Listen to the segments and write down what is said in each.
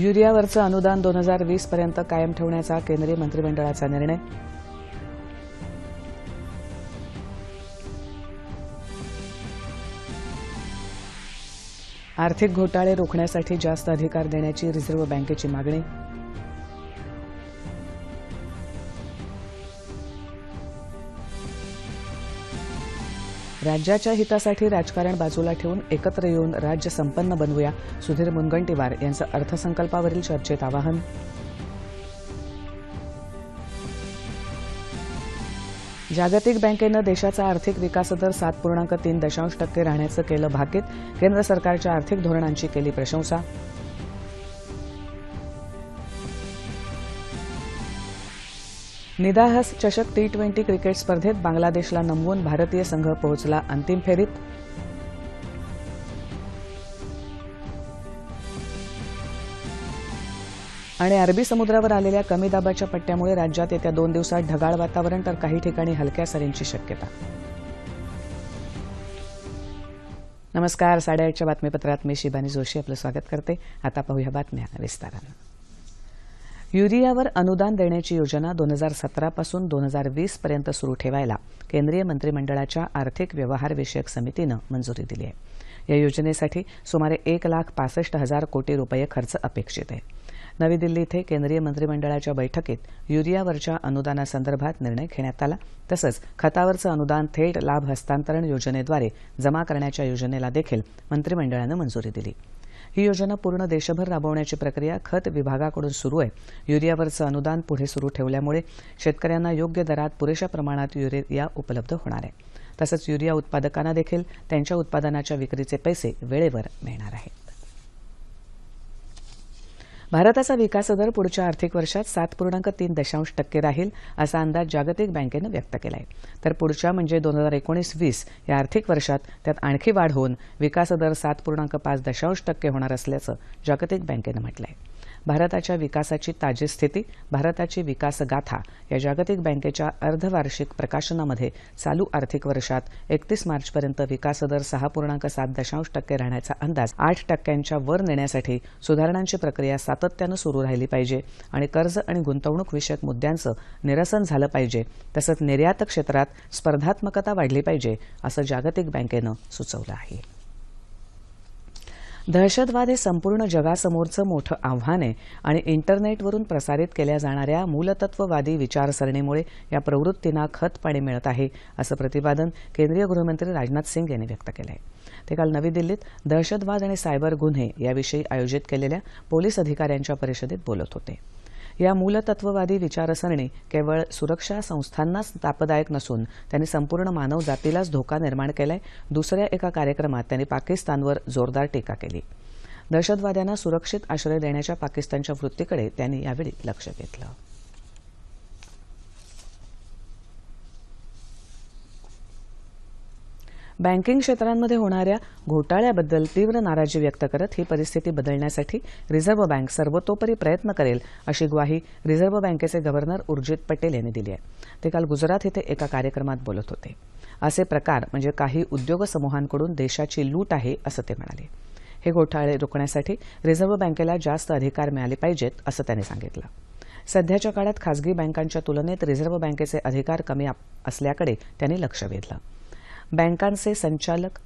युरियावरचं अनुदान दोन हजार वीस पर्यंत कायम ठेवण्याचा केंद्रीय मंत्रिमंडळाचा निर्णय. आर्थिक घोटाळे रोखण्यासाठी जास्त अधिकार देण्याची रिझर्व्ह बँकेची मागणी. राज्याच्या हितासाठी राजकारण बाजूला ठेवून एकत्र येऊन राज्य संपन्न बनवूया सुधीर मुनगंटीवार यांचं अर्थसंकल्पावरील चर्चेत आवाहन. जागतिक बँकेनं देशाचा आर्थिक विकास दर सात पूर्णांक तीन दशांश टक्के राहण्याचं केलं भाकीत केंद्र सरकारच्या आर्थिक धोरणांची केली प्रशंसा. निदाहस चषक टी ट्वेंटी क्रिकेट स्पर्धेत बांगलादेशला नमवून भारतीय संघ पोहोचला अंतिम फेरीत. आणि अरबी समुद्रावर आलेल्या कमी दाबाच्या पट्ट्यामुळे राज्यात येत्या दोन दिवसात ढगाळ वातावरण तर काही ठिकाणी हलक्या सरींची शक्यता. नमस्कार साडेआठच्या बातमीपत्रात मी शिबानी जोशी आपलं स्वागत करते. आता पाहूया बातम्या विस्तारानं. युरियावर अनुदान देण्याची योजना दोन हजार सतरापासून दोन हजार वीस पर्यंत सुरू ठेवायला केंद्रीय मंत्रिमंडळाच्या आर्थिक व्यवहार विषयक समितीनं मंजुरी दिली आहे. या योजनेसाठी सुमारे एक लाख पासष्ट हजार कोटी रुपये खर्च अपेक्षित आहे. नवी दिल्ली इथं केंद्रीय मंत्रिमंडळाच्या बैठकीत युरियावरच्या अनुदानासंदर्भात निर्णय घेण्यात आला. तसंच खतावरचं अनुदान थेट लाभ हस्तांतरण योजनेद्वारे जमा करण्याच्या योजनेला देखील मंत्रिमंडळानं मंजुरी दिली. ही योजना पूर्ण देशभर राबवण्याची प्रक्रिया खत विभागाकडून सुरू आहे. युरियावरचं अनुदान पुढे सुरू ठेवल्यामुळे शेतकऱ्यांना योग्य दरात पुरेशा प्रमाणात युरिया उपलब्ध होणार आहे. तसंच युरिया उत्पादकांना देखील त्यांच्या उत्पादनाच्या विक्रीचे पैसे वेळेवर मिळणार आहेत. भारताचा विकासदर पुढच्या आर्थिक वर्षात सात पूर्णांक तीन दशांश टक्के राहील असा अंदाज जागतिक बँकेनं व्यक्त केला आहे तर पुढच्या म्हणजे दोन हजार एकोणीस वीस या आर्थिक वर्षात त्यात आणखी वाढ होऊन विकासदर सात पूर्णांक पाच दशांश टक्के होणार असल्याचं जागतिक बँकेनं म्हटलं आहे भारताच्या विकासाची ताजी स्थिती भारताची विकासगाथा या जागतिक बँकेच्या अर्धवार्षिक प्रकाशनामध्ये चालू आर्थिक वर्षात एकतीस मार्चपर्यंत विकासदर सहा पूर्णांक सात दशांश टक्के राहण्याचा अंदाज आठ टक्क्यांच्या वर नेण्यासाठी सुधारणांची प्रक्रिया सातत्यानं सुरू राहिली पाहिजे आणि कर्ज आणि गुंतवणूक विषयक मुद्द्यांचं निरसन झालं पाहिजे तसंच निर्यात क्षेत्रात स्पर्धात्मकता वाढली पाहिजे असं जागतिक बँकेनं सुचवलं आहे. दहशतवाद हे संपूर्ण जगासमोरचं मोठं आव्हान आहे आणि इंटरनेटवरून प्रसारित केल्या जाणाऱ्या मूलतत्ववादी विचारसरणीमुळे या प्रवृत्तींना खतपाणी मिळत आहे असं प्रतिपादन केंद्रीय गृहमंत्री राजनाथ सिंग यांनी व्यक्त केलं आहे ते काल नवी दिल्लीत दहशतवाद आणि सायबर गुन्हे याविषयी आयोजित केलेल्या पोलीस अधिकाऱ्यांच्या परिषदेत बोलत होते. या मूलतत्ववादी विचारसरणी केवळ सुरक्षा संस्थांनाच तापदायक नसून त्यांनी संपूर्ण मानव जातीलाच धोका निर्माण केलाय. दुसऱ्या एका कार्यक्रमात त्यांनी पाकिस्तानवर जोरदार टीका केली. दहशतवाद्यांना सुरक्षित आश्रय देण्याच्या पाकिस्तानच्या वृत्तीकडे त्यांनी यावेळी लक्ष घेतलं बँकिंग क्षेत्रांमध्ये होणाऱ्या घोटाळ्याबद्दल तीव्र नाराजी व्यक्त करत ही परिस्थिती बदलण्यासाठी रिझर्व्ह बँक सर्वतोपरी प्रयत्न करेल अशी ग्वाही रिझर्व्ह बँकेचे गव्हर्नर उर्जित पटेल यांनी दिली आहे. ते काल गुजरात इथे एका कार्यक्रमात बोलत होते. असे प्रकार म्हणजे काही उद्योग समूहांकडून देशाची लूट आहे असं ते म्हणाले. हे घोटाळे रोखण्यासाठी रिझर्व्ह बँकेला जास्त अधिकार मिळाले पाहिजेत असं त्यांनी सांगितलं. सध्याच्या काळात खासगी बँकांच्या तुलनेत रिझर्व्ह बँकेचे अधिकार कमी असल्याकडे त्यांनी लक्ष वेधलं. बँकांचे संचालक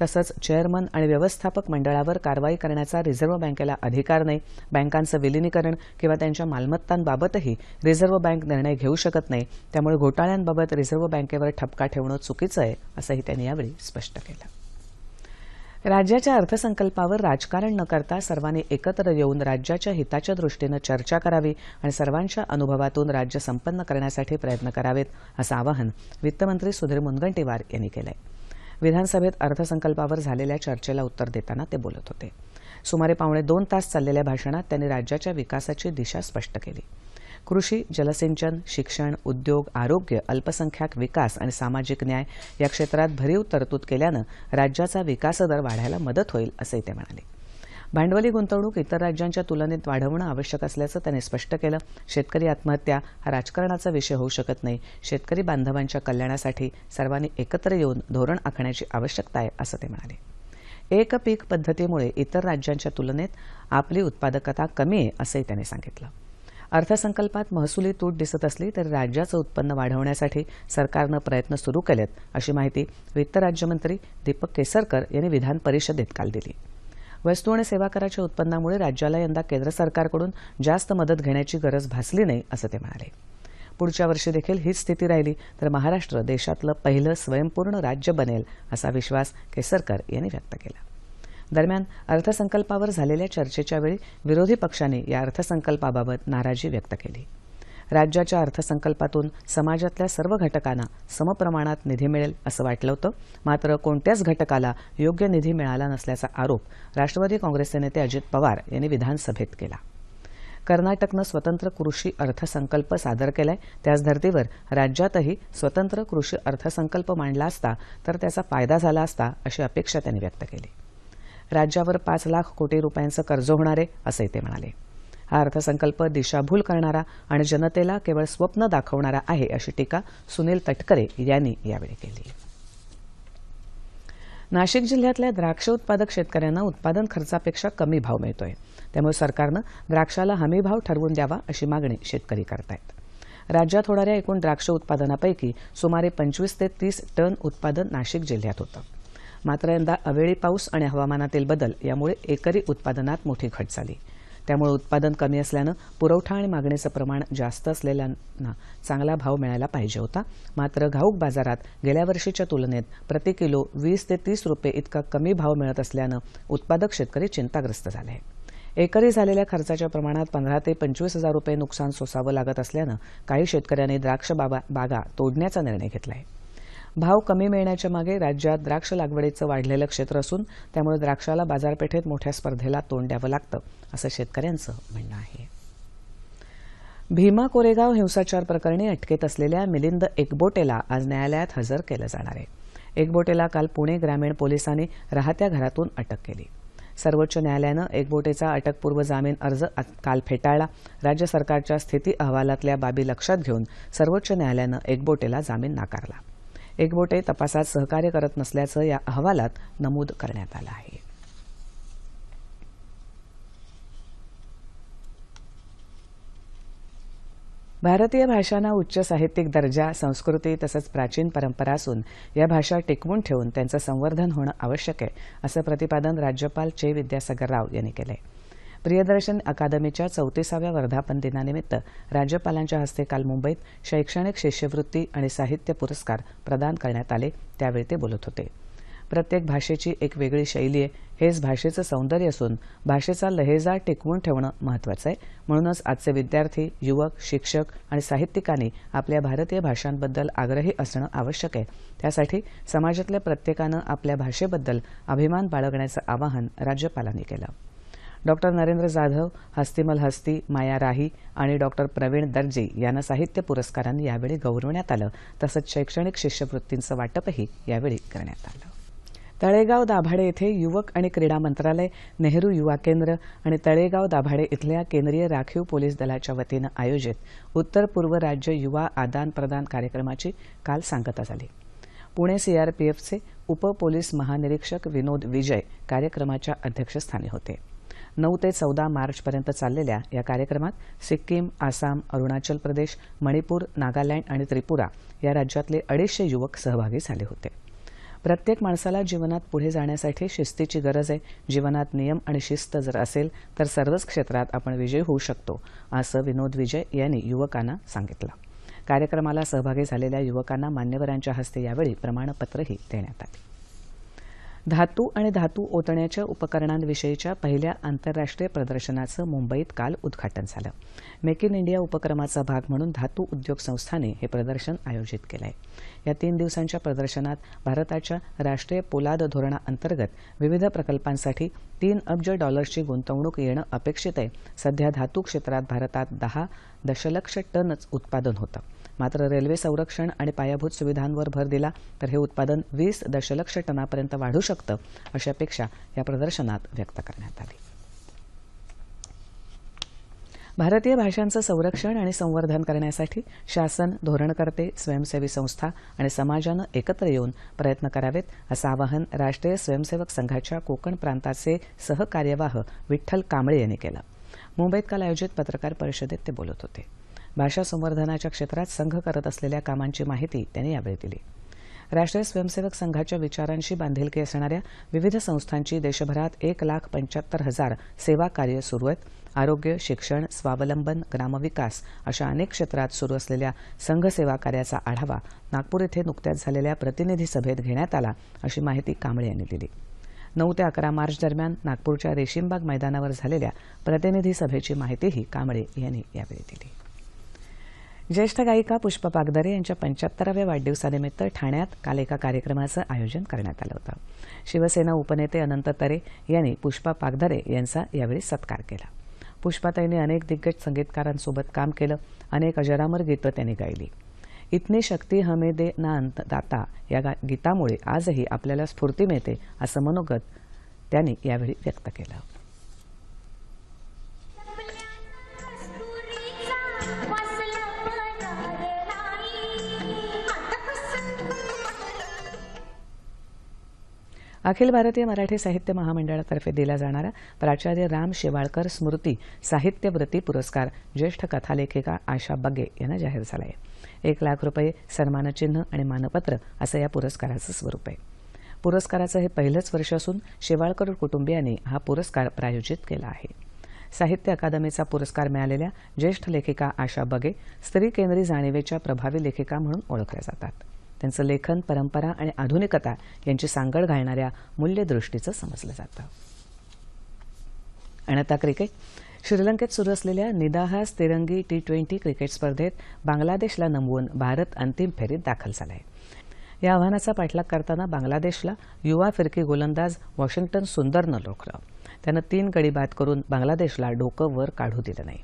तसंच चेअरमन आणि व्यवस्थापक मंडळावर कारवाई करण्याचा रिझर्व्ह बँकेला अधिकार नाही. बँकांचं विलिनीकरण किंवा त्यांच्या मालमत्तांबाबतही रिझर्व्ह बँक निर्णय घेऊ शकत नाही. त्यामुळे घोटाळ्यांबाबत रिझर्व्ह बँकेवर ठपका ठेवणं चुकीचं आहे असंही त्यांनी यावेळी स्पष्ट केलं. राज्याच्या अर्थसंकल्पावर राजकारण न करता सर्वांनी एकत्र येऊन राज्याच्या हिताच्या दृष्टीनं चर्चा करावी आणि सर्वांच्या अनुभवातून राज्य संपन्न करण्यासाठी प्रयत्न करावेत असं आवाहन वित्तमंत्री सुधीर मुनगंटीवार यांनी केलं आहे विधानसभेत अर्थसंकल्पावर झालेल्या चर्चेला उत्तर देताना ते बोलत होते. सुमारे पावणे दोन तास चाललेल्या भाषणात त्यांनी राज्याच्या विकासाची दिशा स्पष्ट केली. कृषी जलसिंचन शिक्षण उद्योग आरोग्य अल्पसंख्याक विकास आणि सामाजिक न्याय या क्षेत्रात भरीव तरतूद केल्यानं राज्याचा विकासदर वाढायला मदत होईल असंही ते म्हणाले. भांडवली गुंतवणूक इतर राज्यांच्या तुलनेत वाढवणं आवश्यक असल्याचं त्यांनी स्पष्ट केलं. शेतकरी आत्महत्या हा राजकारणाचा विषय होऊ शकत नाही. शेतकरी बांधवांच्या कल्याणासाठी सर्वांनी एकत्र येऊन धोरण आखण्याची आवश्यकता आहे असं ते म्हणाले. एक पीक पद्धतीमुळे इतर राज्यांच्या तुलनेत आपली उत्पादकता कमी आहे असंही त्यांनी सांगितलं. अर्थसंकल्पात महसुली तूट दिसत असली तर राज्याचं उत्पन्न वाढवण्यासाठी सरकारनं प्रयत्न सुरू केलेत अशी माहिती वित्त राज्यमंत्री दीपक केसरकर यांनी विधान परिषदेत काल दिली. वस्तू आणि सेवा कराच्या उत्पन्नामुळे राज्याला यंदा केंद्र सरकारकडून जास्त मदत घेण्याची गरज भासली नाही असं ते म्हणाले. पुढच्या वर्षी देखील हीच स्थिती राहिली तर महाराष्ट्र देशातलं पहिलं स्वयंपूर्ण राज्य बनेल असा विश्वास केसरकर यांनी व्यक्त केला. दरम्यान अर्थसंकल्पावर झालेल्या चर्चेच्या वेळी विरोधी पक्षांनी या अर्थसंकल्पाबाबत नाराजी व्यक्त केली. राज्याच्या अर्थसंकल्पातून समाजातल्या सर्व घटकांना समप्रमाणात निधी मिळेल असं वाटलं होतं. मात्र कोणत्याच घटकाला योग्य निधी मिळाला नसल्याचा आरोप राष्ट्रवादी काँग्रेसचे नेते अजित पवार यांनी विधानसभेत केला. कर्नाटकनं स्वतंत्र कृषी अर्थसंकल्प सादर केलाय. त्याच धर्तीवर राज्यातही स्वतंत्र कृषी अर्थसंकल्प मांडला असता तर त्याचा फायदा झाला असता अशी अपेक्षा त्यांनी व्यक्त केली. राज्यावर पाच लाख कोटी रुपयांचं कर्ज होणार आहे असंही ते म्हणाले. हा अर्थसंकल्प दिशाभूल करणारा आणि जनतेला केवळ स्वप्न दाखवणारा आहे अशी टीका सुनील तटकरे यांनी यावेळी केली. नाशिक जिल्ह्यातल्या द्राक्ष उत्पादक शेतकऱ्यांना उत्पादन खर्चापेक्षा कमी भाव मिळतोय. त्यामुळे सरकारनं द्राक्षाला हमी भाव ठरवून द्यावा अशी मागणी शेतकरी करतायत. राज्यात होणाऱ्या एकूण द्राक्ष उत्पादनापैकी सुमारे पंचवीस ते तीस टन उत्पादन नाशिक जिल्ह्यात होतं. मात्र यंदा अवेळी पाऊस आणि हवामानातील बदल यामुळे एकरी उत्पादनात मोठी घट झाली. त्यामुळे उत्पादन कमी असल्यानं पुरवठा आणि मागणीचं प्रमाण जास्त असलेल्यांना चांगला भाव मिळायला पाहिजे होता. मात्र घाऊक बाजारात गेल्या वर्षीच्या तुलनेत प्रति किलो वीस ते तीस रुपये इतका कमी भाव मिळत असल्यानं उत्पादक शेतकरी चिंताग्रस्त झाले. आहेत एकरी झालेल्या खर्चाच्या प्रमाणात पंधरा ते पंचवीस हजार रुपये नुकसान सोसावं लागत असल्यानं काही शेतकऱ्यांनी द्राक्ष बाबा बागा तोडण्याचा निर्णय घेतला आहे भाव कमी मिळण्याच्या मागे राज्यात द्राक्ष लागवडीचं वाढलेलं क्षेत्र असून त्यामुळे द्राक्षाला बाजारपेठेत मोठ्या स्पर्धेला तोंड द्यावं लागतं असं शेतकऱ्यांचं म्हणणं आहे. भीमा कोरेगाव हिंसाचार प्रकरणी अटकेत असलेल्या मिलिंद एकबोटेला आज न्यायालयात हजर केलं जाणार आहे. एकबोटेला काल पुणे ग्रामीण पोलिसांनी राहत्या घरातून अटक केली. सर्वोच्च न्यायालयानं एकबोटेचा अटकपूर्व जामीन अर्ज काल फेटाळला. राज्य सरकारच्या स्थिती अहवालातल्या बाबी लक्षात घेऊन सर्वोच्च न्यायालयानं एकबोटेला जामीन नाकारला. एकबोटे तपासात सहकार्य करत नसल्याचं या अहवालात नमूद करण्यात आलं आहे. भारतीय भाषांना उच्च साहित्यिक दर्जा संस्कृती तसंच प्राचीन परंपरा असून या भाषा टिकवून ठेवून त्यांचं संवर्धन होणं आवश्यक आहे असं प्रतिपादन राज्यपाल चे विद्यासागर राव यांनी केलं आहे प्रियदर्शन अकादमीच्या चौतीसाव्या वर्धापन दिनानिमित्त राज्यपालांच्या हस्ते काल मुंबईत शैक्षणिक शिष्यवृत्ती आणि साहित्य पुरस्कार प्रदान करण्यात आले त्यावेळी ते बोलत होते. प्रत्येक भाषेची एक वेगळी शैली आहे. हेच भाषेचं सौंदर्य असून भाषेचा लहेजा टिकवून ठेवणं महत्वाचं आहे. म्हणूनच आजचे विद्यार्थी युवक शिक्षक आणि साहित्यिकांनी आपल्या भारतीय भाषांबद्दल आग्रही असणं आवश्यक आहे. त्यासाठी समाजातल्या प्रत्येकानं आपल्या भाषेबद्दल अभिमान बाळगण्याचं आवाहन राज्यपालांनी केलं. डॉक्टर नरेंद्र जाधव हस्तिमल हस्ती माया राही आणि डॉक्टर प्रवीण दर्जे यांना साहित्य पुरस्कारांनी यावेळी गौरवण्यात आलं. तसंच शैक्षणिक शिष्यवृत्तींचं वाटपही यावेळी करण्यात आलं. तळेगाव दाभाडे येथे युवक आणि क्रीडा मंत्रालय नेहरू युवा केंद्र आणि तळेगाव दाभाडे इथल्या केंद्रीय राखीव पोलीस दलाच्या वतीनं आयोजित उत्तर पूर्व राज्य युवा आदान प्रदान कार्यक्रमाची काल सांगता झाली. पुणे सीआरपीएफचे उपपोलीस महानिरीक्षक विनोद विजय कार्यक्रमाच्या अध्यक्षस्थानी होते. नऊ ते चौदा मार्चपर्यंत चाललेल्या या कार्यक्रमात सिक्कीम आसाम अरुणाचल प्रदेश मणिपूर नागालँड आणि त्रिपुरा या राज्यातले अडीचशे युवक सहभागी झाले होते. प्रत्येक माणसाला जीवनात पुढे जाण्यासाठी शिस्तीची गरज आहे. जीवनात नियम आणि शिस्त जर असेल तर सर्वच क्षेत्रात आपण विजयी होऊ शकतो असं विनोद विजय यांनी युवकांना सांगितलं. कार्यक्रमाला सहभागी झालेल्या युवकांना मान्यवरांच्या हस्ते यावेळी प्रमाणपत्रही देण्यात आली. धातू आणि धातू ओतण्याच्या उपकरणांविषयीच्या पहिल्या आंतरराष्ट्रीय प्रदर्शनाचं मुंबईत काल उद्घाटन झालं. मेक इन इंडिया उपक्रमाचा भाग म्हणून धातू उद्योग संस्थाने हे प्रदर्शन आयोजित केलं आहे या तीन दिवसांच्या प्रदर्शनात भारताच्या राष्ट्रीय पोलाद धोरणाअंतर्गत विविध प्रकल्पांसाठी तीन अब्ज डॉलर्सची गुंतवणूक येणं अपेक्षित आहे. सध्या धातू क्षेत्रात भारतात दहा दशलक्ष टनच उत्पादन होतं. मात्र रेल्वे संरक्षण आणि पायाभूत सुविधांवर भर दिला तर हे उत्पादन वीस दशलक्ष टनापर्यंत वाढू शकतं अशी अपेक्षा या प्रदर्शनात व्यक्त करण्यात आली. भारतीय भाषांचं संरक्षण आणि संवर्धन करण्यासाठी शासन धोरणकर्ते स्वयंसेवी संस्था आणि समाजानं एकत्र येऊन प्रयत्न करावेत असं आवाहन राष्ट्रीय स्वयंसेवक संघाच्या कोकण प्रांताचे सहकार्यवाह विठ्ठल कांबळे यांनी केलं. मुंबईत काल आयोजित पत्रकार परिषदेत ते बोलत होते. भाषा संवर्धनाच्या क्षेत्रात संघ करत असलेल्या कामांची माहिती त्यांनी यावेळी दिली. राष्ट्रीय स्वयंसेवक संघाच्या विचारांशी बांधिलकी असणाऱ्या विविध संस्थांची देशभरात एक लाख पंच्याहत्तर हजार सेवा कार्य सुरू आहेत. आरोग्य शिक्षण स्वावलंबन ग्रामविकास अशा अनेक क्षेत्रात सुरू असलेल्या संघ सेवा कार्याचा आढावा नागपूर येथे नुकत्याच झालेल्या प्रतिनिधी सभेत घेण्यात आला अशी माहिती कांबळे यांनी दिली. नऊ ते अकरा मार्च दरम्यान नागपूरच्या रेशीमबाग मैदानावर झालेल्या प्रतिनिधी सभेची माहितीही कांबळे यांनी यावेळी दिली. ज्येष्ठ गायिका पुष्पा पागदरे यांच्या पंच्याहत्तराव्या वाढदिवसानिमित्त ठाण्यात काल एका कार्यक्रमाचं आयोजन करण्यात आलं होतं. शिवसेना उपनेते अनंत तरे यांनी पुष्पा पागदरे यांचा यावेळी सत्कार केला. पुष्पाताईंनी अनेक दिग्गज संगीतकारांसोबत काम केलं अनेक अजरामर गीतं त्यांनी गायली. इतनी शक्ती हमे दे ना अंत दाता या गा गीतामुळे आजही आपल्याला स्फूर्ती मिळते असं मनोगत त्यांनी यावेळी व्यक्त केलं. अखिल भारतीय मराठी साहित्य महामंडळातर्फे दिला जाणारा प्राचार्य राम शेवाळकर स्मृती साहित्यव्रती पुरस्कार ज्येष्ठ कथालेखिका आशा बगे यांना जाहीर झाला आहे एक लाख रुपये सन्मानचिन्ह आणि मानपत्र असं या पुरस्काराचं स्वरूप आहे. पुरस्काराचं हे पहिलंच वर्ष असून शेवाळकर कुटुंबियांनी हा पुरस्कार प्रायोजित केला आहे. साहित्य अकादमीचा पुरस्कार मिळालेल्या ज्येष्ठ लेखिका आशा बगे स्त्री केंद्री जाणीवेच्या प्रभावी लेखिका म्हणून ओळखल्या जातात. त्यांचं लेखन परंपरा आणि आधुनिकता यांची सांगड घालणाऱ्या मूल्यदृष्टीचं समजलं जातं. आणि आता क्रिकेट. श्रीलंकेत सुरू असलेल्या निदाहास तिरंगी टी ट्वेंटी क्रिकेट स्पर्धेत बांगलादेशला नमवून भारत अंतिम फेरीत दाखल झाला आहे या आव्हानाचा पाठलाग करताना बांगलादेशला युवा फिरकी गोलंदाज वॉशिंग्टन सुंदरनं रोखलं त्यानं तीन गडी बाद करून बांगलादेशला डोकं वर काढू दिलं नाही.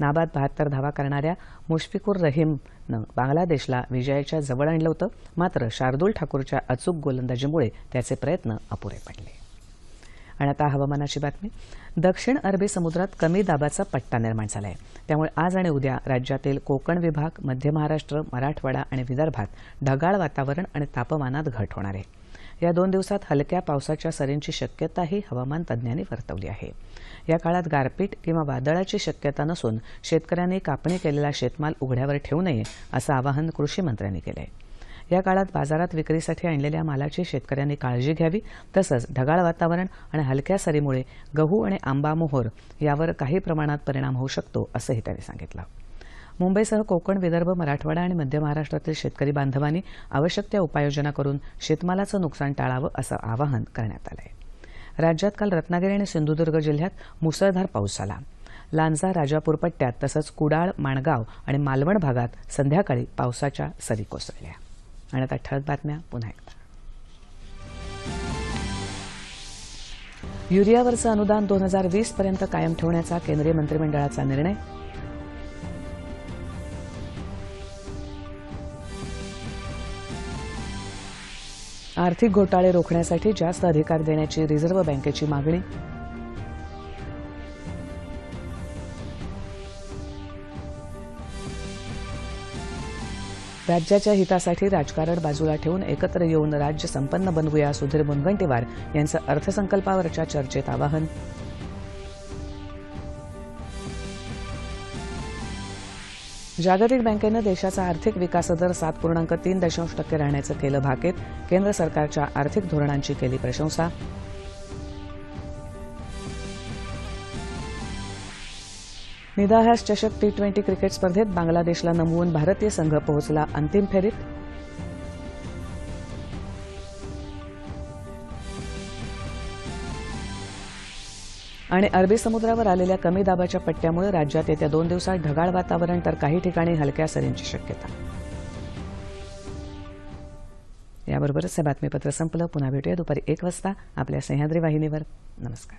नाबाद बहात्तर धावा करणाऱ्या मुश्फिकुर रहीमनं बांगलादेशला विजयाच्या जवळ आणलं होतं. मात्र शार्दूल ठाकूरच्या अचूक गोलंदाजीमुळे त्याचे प्रयत्न अपुरे पडले. आणि आता हवामानाची बातमी. दक्षिण अरबी समुद्रात कमी दाबाचा पट्टा निर्माण झाला आहे त्यामुळे आज आणि उद्या राज्यातील कोकण विभाग मध्य महाराष्ट्र मराठवाडा आणि विदर्भात ढगाळ वातावरण आणि तापमानात घट होणार आहे. या दोन दिवसात हलक्या पावसाच्या सरींची शक्यताही हवामान तज्ज्ञांनी वर्तवली आहे. या काळात गारपीट किंवा वादळाची शक्यता नसून शेतकऱ्यांनी कापणी केलेला शेतमाल उघड्यावर ठेवू नये असं आवाहन कृषी मंत्र्यांनी केलं आहे या काळात बाजारात विक्रीसाठी आणलेल्या मालाची शेतकऱ्यांनी काळजी घ्यावी तसंच ढगाळ वातावरण आणि हलक्या सरीमुळे गहू आणि आंबा मोहोर यावर काही प्रमाणात परिणाम होऊ शकतो असंही त्यांनी सांगितलं. मुंबईसह कोकण विदर्भ मराठवाडा आणि मध्य महाराष्ट्रातील शेतकरी बांधवांनी आवश्यक त्या उपाययोजना करून शेतमालाचं नुकसान टाळावं असं आवाहन करण्यात आलं आहे राज्यात काल रत्नागिरी आणि सिंधुदुर्ग जिल्ह्यात मुसळधार पाऊस झाला. लांजा राजापूर पट्ट्यात तसंच कुडाळ माणगाव आणि मालवण भागात संध्याकाळी पावसाच्या सरी कोसळल्या. आणि आता ठळक बातम्या पुन्हा एकदा. युरियावरचं अनुदान दोन हजार वीस पर्यंत कायम ठेवण्याचा केंद्रीय मंत्रिमंडळाचा निर्णय आर्थिक घोटाळे रोखण्यासाठी जास्त अधिकार देण्याची रिझर्व्ह बँकेची मागणी. राज्याच्या हितासाठी राजकारण बाजूला ठेवून एकत्र येऊन राज्य संपन्न बनवूया सुधीर मुनगंटीवार यांचं अर्थसंकल्पावरच्या चर्चेत आवाहन. जागतिक बँकेनं देशाचा आर्थिक विकासदर सात पूर्णांक तीन दशांश टक्के राहण्याचं केलं भाकेत. केंद्र सरकारच्या आर्थिक धोरणांची केली प्रशंसा. निदाहास चषक टी ट्वेंटी क्रिकेट स्पर्धेत बांगलादेशला नमवून भारतीय संघ पोहोचला अंतिम फेरीत. आणि अरबी समुद्रावर आलेल्या कमी दाबाच्या पट्ट्यामुळे राज्यात येत्या दोन दिवसात ढगाळ वातावरण तर काही ठिकाणी हलक्या सरींची शक्यता. याबरोबरच हे बातमीपत्र संपलं. पुन्हा भेटूया दुपारी एक वाजता आपल्या सह्याद्री वाहिनीवर. नमस्कार.